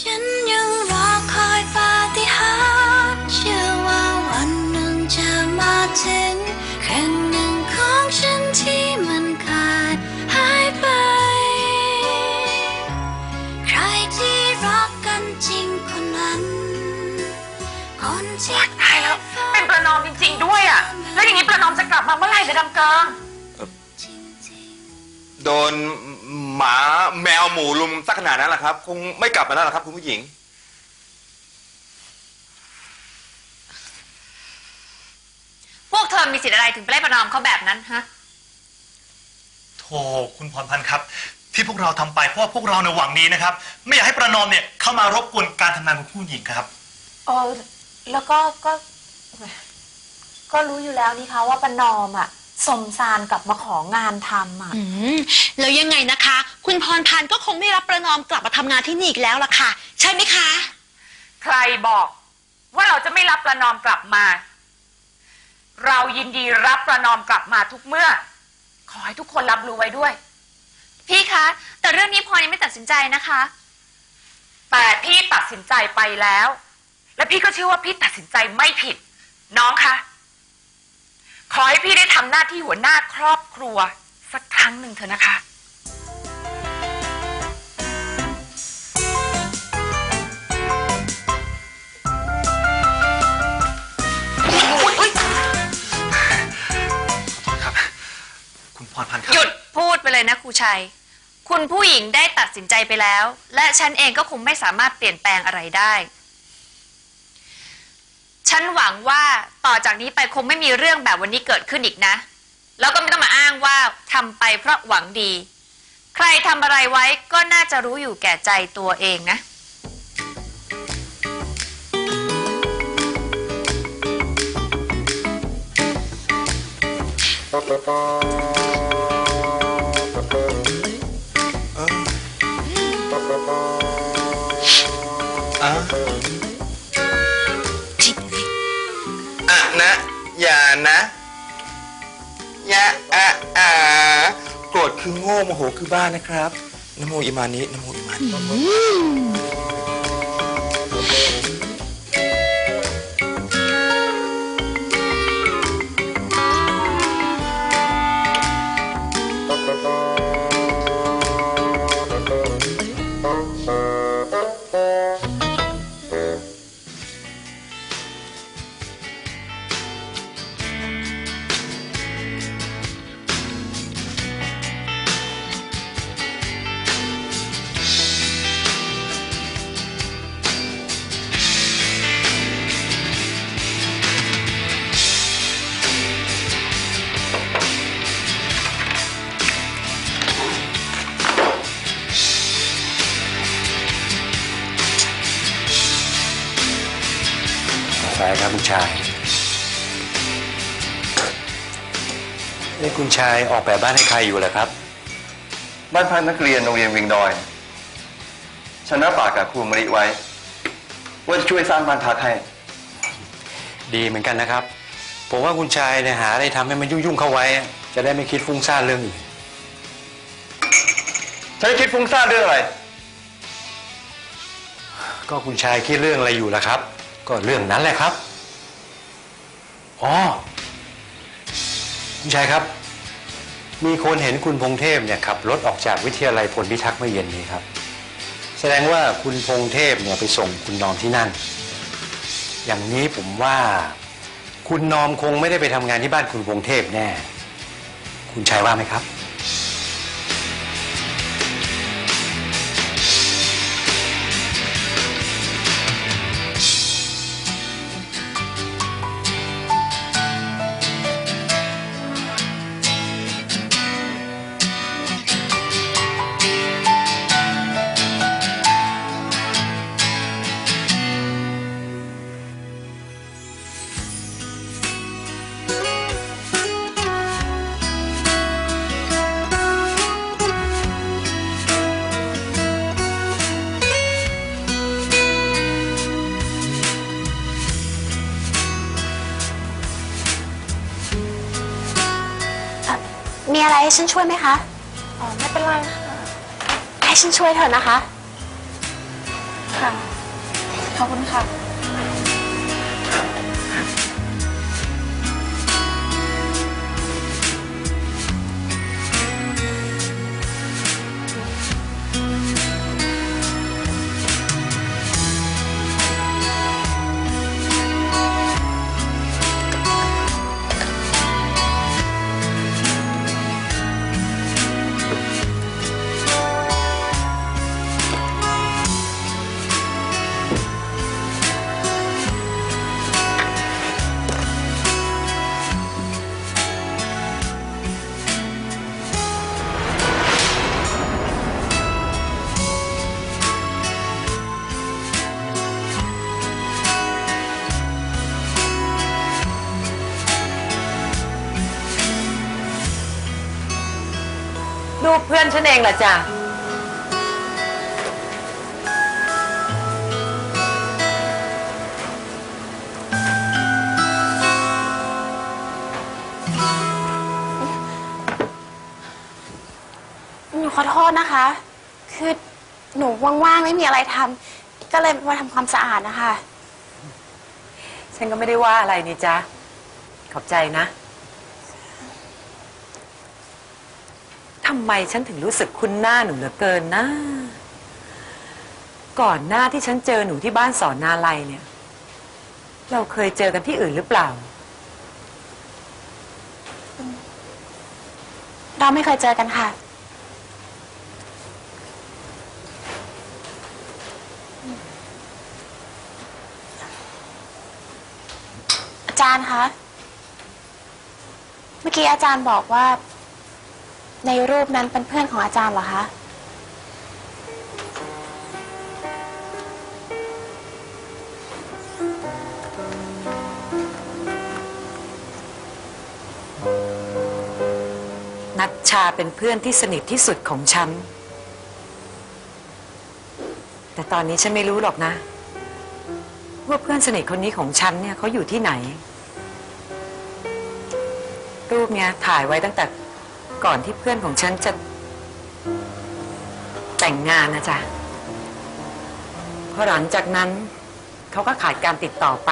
ฉันยังรอคอยปาฏิหาริย์เชื่อว่าวันหนึ่งจะมาถึงครั้งหนึ่งของฉันที่มันขาดหายไป ใครที่รักกันจริงคนนั้น คนที่ ตายแล้ว เป็นประนอมจริง ๆ ด้วยอะ แล้วอย่างนี้ประนอมจะกลับมาเมื่อไหร่จะดำเกิงจริงๆโดน หมาแมวหมูลุมสักขนาดนั้นแหละครับ คงไม่กลับมาแล้วหรอกครับ คุณผู้หญิง พวกเธอมีสิทธิ์อะไรถึงไปไล่ประนอมเขาแบบนั้นฮะโธ่คุณพรพันธ์ครับ ที่พวกเราทำไปเพราะว่าพวกเราเนี่ยหวังดีนะครับ ไม่อยากให้ประนอมเนี่ยเข้ามารบกวนการทำงานของผู้หญิงครับ เออแล้วก็ก็ ก็รู้อยู่แล้วนี่คะว่าประนอมอะ สมสารกลับมาของานทำอะ อืมแล้วยังไงนะคะ คุณพรพันธ์ก็คงไม่รับประนอมกลับมาทำงานที่นี่อีกแล้วล่ะค่ะ ใช่ไหมคะ ใครบอกว่าเราจะไม่รับประนอมกลับมา เรายินดีรับประนอมกลับมาทุกเมื่อ ขอให้ทุกคนรับรู้ไว้ด้วย พี่คะ แต่เรื่องนี้พลอยยังไม่ตัดสินใจนะคะ แต่พี่ตัดสินใจไปแล้ว และพี่ก็เชื่อว่าพี่ตัดสินใจไม่ผิด น้องคะ ขอให้พี่ได้ทำหน้าที่หัวหน้าครอบครัว สักครั้งหนึ่งเถอะนะคะคุณพรพันธ์ครับหยุดพูดไปเลยนะครูชัย คุณผู้หญิงได้ตัดสินใจไปแล้ว และฉันเองก็คงไม่สามารถเปลี่ยนแปลงอะไรได้ ฉันหวังว่าต่อจากนี้ไปคงไม่มีเรื่องแบบวันนี้เกิดขึ้นอีกนะ แล้วก็ไม่ต้องมาอ้างว่าทำไปเพราะหวังดี ใครทำอะไรไว้ก็น่าจะรู้อยู่แก่ใจตัวเองนะอ่ คือโง่โมโหคือบ้านะครับนโมอิมานินโมอิมานิ ใช่ครับคุณชายนี่คุณชายออกแบบบ้านให้ใครอยู่เหรอครับ บ้านพักนักเรียนโรงเรียนวิงดอย ฉันรับปากกับครูมริไว้ ว่าจะช่วยสร้างบ้านพักให้ ดีเหมือนกันนะครับ ผมว่าคุณชายเนี่ยหาอะไรทำให้มันยุ่งๆเข้าไว้ จะได้ไม่คิดฟุ้งซ่านเรื่องอื่นฉันคิดฟุ้งซ่านเรื่องอะไร ก็คุณชายคิดเรื่องอะไรอยู่ล่ะครับ ก็เรื่องนั้นแหละครับ อ๋อ คุณชายครับ มีคนเห็นคุณพงเทพเนี่ยขับรถออกจากวิทยาลัยพลพิทักษ์เมื่อเย็นนี้ครับ แสดงว่าคุณพงเทพเนี่ยไปส่งคุณนอมที่นั่น อย่างนี้ผมว่า คุณนอมคงไม่ได้ไปทำงานที่บ้านคุณพงเทพแน่ คุณชายว่าไหมครับ มีอะไรให้ฉันช่วยไหมคะ อ๋อ ไม่เป็นไรค่ะให้ฉันช่วยเถอะนะคะ ค่ะ ขอบคุณค่ะ อนฉันเองแหละจ้ะ หนูขอโทษนะคะ คือหนูว่างๆไม่มีอะไรทำก็เลยมาทำความสะอาดนะคะ ฉันก็ไม่ได้ว่าอะไรนี่จ๊ะขอบใจนะ ทำไมฉันถึงรู้สึกคุ้นหน้าหนูเหลือเกินนะ ก่อนหน้าที่ฉันเจอหนูที่บ้านสอนนาลัยเนี่ย เราเคยเจอกันที่อื่นหรือเปล่า เราไม่เคยเจอกันค่ะ อาจารย์คะ เมื่อกี้อาจารย์บอกว่า ในรูปนั้นเป็นเพื่อนของอาจารย์เหรอคะ นัชชาเป็นเพื่อนที่สนิทที่สุดของฉัน แต่ตอนนี้ฉันไม่รู้หรอกนะ ว่าเพื่อนสนิทคนนี้ของฉันเนี่ยเขาอยู่ที่ไหน รูปเนี้ยถ่ายไว้ตั้งแต่ ก่อนที่เพื่อนของฉันจะ แต่งงานนะจ๊ะพอหลังจากนั้น เขาก็ขาดการติดต่อไป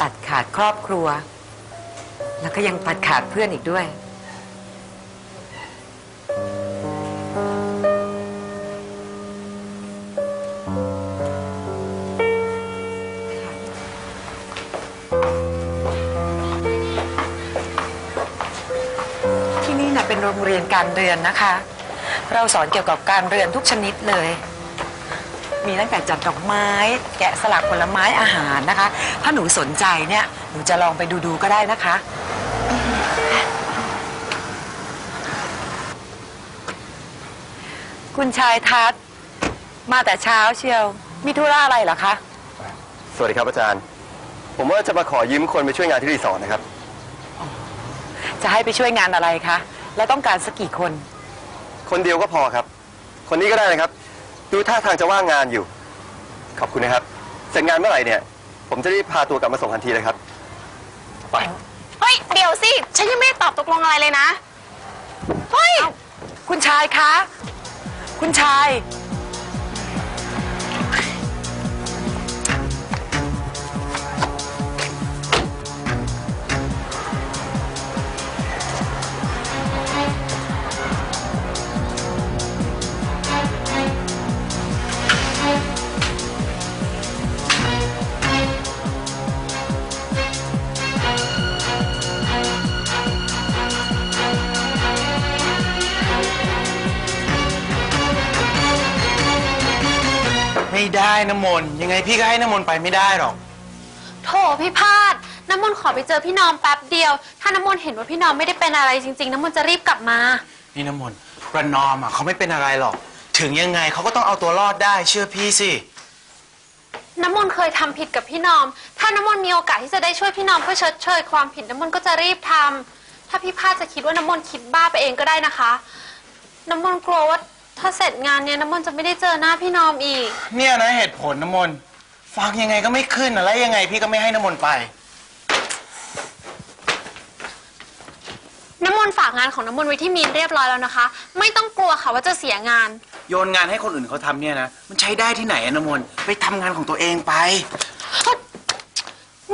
ตัดขาดครอบครัว แล้วก็ยังตัดขาดเพื่อนอีกด้วย การเรียนนะคะ เราสอนเกี่ยวกับการเรียนทุกชนิดเลย มีตั้งแต่จัดดอกไม้ แกะสลักผลไม้อาหารนะคะ ถ้าหนูสนใจเนี่ยหนูจะลองไปดูๆก็ได้นะคะ คุณชายทัศน์มาแต่เช้าเชียว มีธุระอะไรเหรอคะ สวัสดีครับอาจารย์ ผมว่าจะมาขอยืมคนไปช่วยงานที่รีสอร์ทนะครับ จะให้ไปช่วยงานอะไรคะ แล้วต้องการสักกี่คน คนเดียวก็พอครับ คนนี้ก็ได้นะครับ ดูท่าทางจะว่างงานอยู่ ขอบคุณนะครับ เสร็จงานเมื่อไหร่เนี่ย ผมจะรีบพาตัวกลับมาส่งทันทีเลยครับ ไป เฮ้ย เดี๋ยวสิ ฉันยังไม่ได้ตอบตกลงอะไรเลยนะ เฮ้ย คุณชายคะ คุณชาย ไม่ได้น้ำมนต์ยังไงพี่ก็ให้น้ำมนต์ไปไม่ได้หรอก โถพี่พาดน้ำมนต์ขอไปเจอพี่นอมแป๊บเดียว ถ้าน้ำมนต์เห็นว่าพี่นอมไม่ได้เป็นอะไรจริง ๆ น้ำมนต์จะรีบกลับมา นี่น้ำมนต์ประนอมอะเขาไม่เป็นอะไรหรอก ถึงยังไงเขาก็ต้องเอาตัวรอดได้เชื่อพี่สิ น้ำมนต์เคยทำผิดกับพี่นอม ถ้าน้ำมนต์มีโอกาสที่จะได้ช่วยพี่นอมเพื่อชดเชยความผิดน้ำมนต์ก็จะรีบทำถ้าพี่พาดจะคิดว่าน้ำมนต์คิดบ้าไปเองก็ได้นะคะ น้ำมนต์กลัวว่า ถ้าเสร็จงานเนี้ยน้ำมนต์จะไม่ได้เจอหน้าพี่นอมอีก เนี่ยนะเหตุผลน้ำมนต์ฟังยังไงก็ไม่ขึ้นอะแล้วยังไงพี่ก็ไม่ให้น้ำมนต์ไป น้ำมนต์ฝากงานของน้ำมนต์ไว้ที่มีนเรียบร้อยแล้วนะคะ ไม่ต้องกลัวค่ะว่าจะเสียงาน โยนงานให้คนอื่นเขาทำเนี่ยนะ มันใช้ได้ที่ไหนอะน้ำมนต์ไปทำงานของตัวเองไป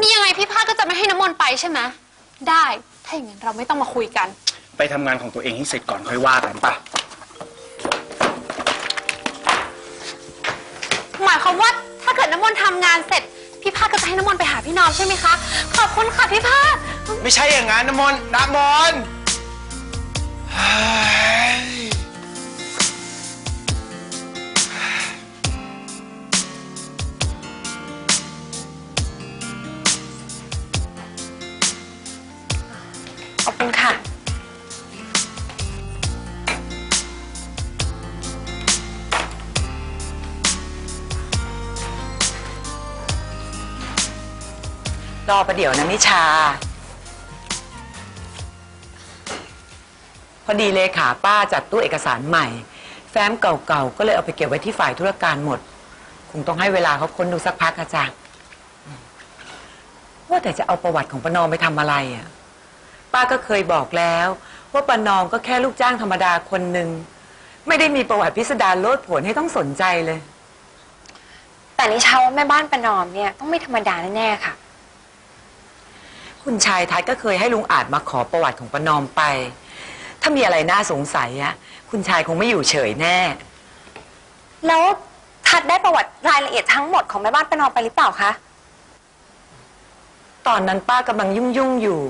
นี่ยังไงพี่พาดก็จะไม่ให้น้ำมนต์ไปใช่ไหมได้ ถ้าอย่างนั้นเราไม่ต้องมาคุยกัน ไปทำงานของตัวเองให้เสร็จก่อนค่อยว่ากันปะ หมายความว่าถ้าเกิดน้ำมนต์ทำงานเสร็จ พี่ภาคก็จะให้น้ำมนต์ไปหาพี่น้อมใช่ไหมคะ ขอบคุณค่ะพี่ภาค ไม่ใช่อย่างนั้นน้ำมนต์น้ำมนต์เฮ้ย อประเดี๋ยวนะนิชา พอดีเลขาป้าจัดตู้เอกสารใหม่ แฟ้มเก่าๆ ก็เลยเอาไปเก็บไว้ที่ฝ่ายธุรการหมด คงต้องให้เวลาเขาค้นดูสักพักนะจ๊ะว่าแต่จะเอาประวัติของประนอมไปทำอะไรอะ ป้าก็เคยบอกแล้ว ว่าประนอมก็แค่ลูกจ้างธรรมดาคนหนึ่ง ไม่ได้มีประวัติพิสดารโลดโผนให้ต้องสนใจเลย แต่นิชาว่าแม่บ้านประนอมเนี่ยต้องไม่ธรรมดาแน่ๆค่ะ คุณชายทัศน์ก็เคยให้ลุงอาจมาขอประวัติของประนอมไป ถ้ามีอะไรน่าสงสัยอะคุณชายคงไม่อยู่เฉยแน่ แล้วทัดได้ประวัติรายละเอียดทั้งหมดของแม่บ้านประนอมไปหรือเปล่าคะ ตอนนั้นป้ากำลังยุ่งยุ่งๆอยู่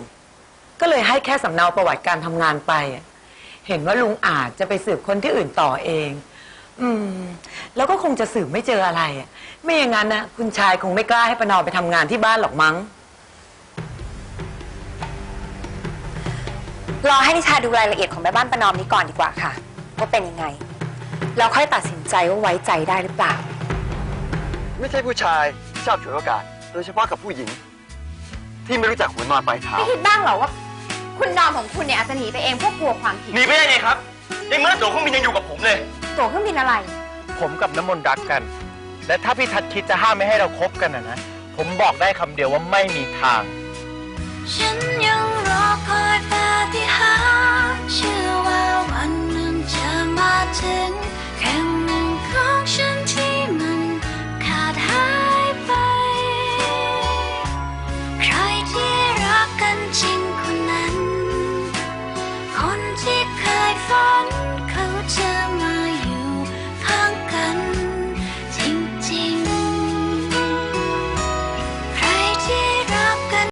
ก็เลยให้แค่สำเนาประวัติการทำงานไปอะเห็นว่าลุงอาจจะไปสืบคนที่อื่นต่อเอง อืม แล้วก็คงจะสืบไม่เจออะไรอะไม่อย่างนั้นนะคุณชายคงไม่กล้าให้ประนอมไปทำงานที่บ้านหรอกมั้ง รอให้นิชาดูรายละเอียดของแม่บ้านประนอมนี้ก่อนดีกว่าค่ะ ว่าเป็นยังไงแล้วค่อยตัดสินใจว่าไว้ใจได้หรือเปล่า ไม่ใช่ผู้ชายที่ชอบฉวยโอกาส โดยเฉพาะกับผู้หญิง ที่ไม่รู้จักหัวนอนปลายเท้าไม่คิดบ้างเหรอว่า คุณนอมของคุณเนี่ยอาจจะหนีไปเองเพราะกลัวความผิดหนีไปได้ไงครับในเมื่อตัวเครื่องบินยังอยู่กับผมเลย ตั๋วเครื่องบินอะไร ผมกับน้ำมนต์รักกัน และถ้าพี่ทัดคิดจะห้ามไม่ให้เราคบกันนะนะ ผมบอกได้คำเดียวว่าไม่มีทาง ฉัน เชื่อว่าวันหนึ่งจะมาถึง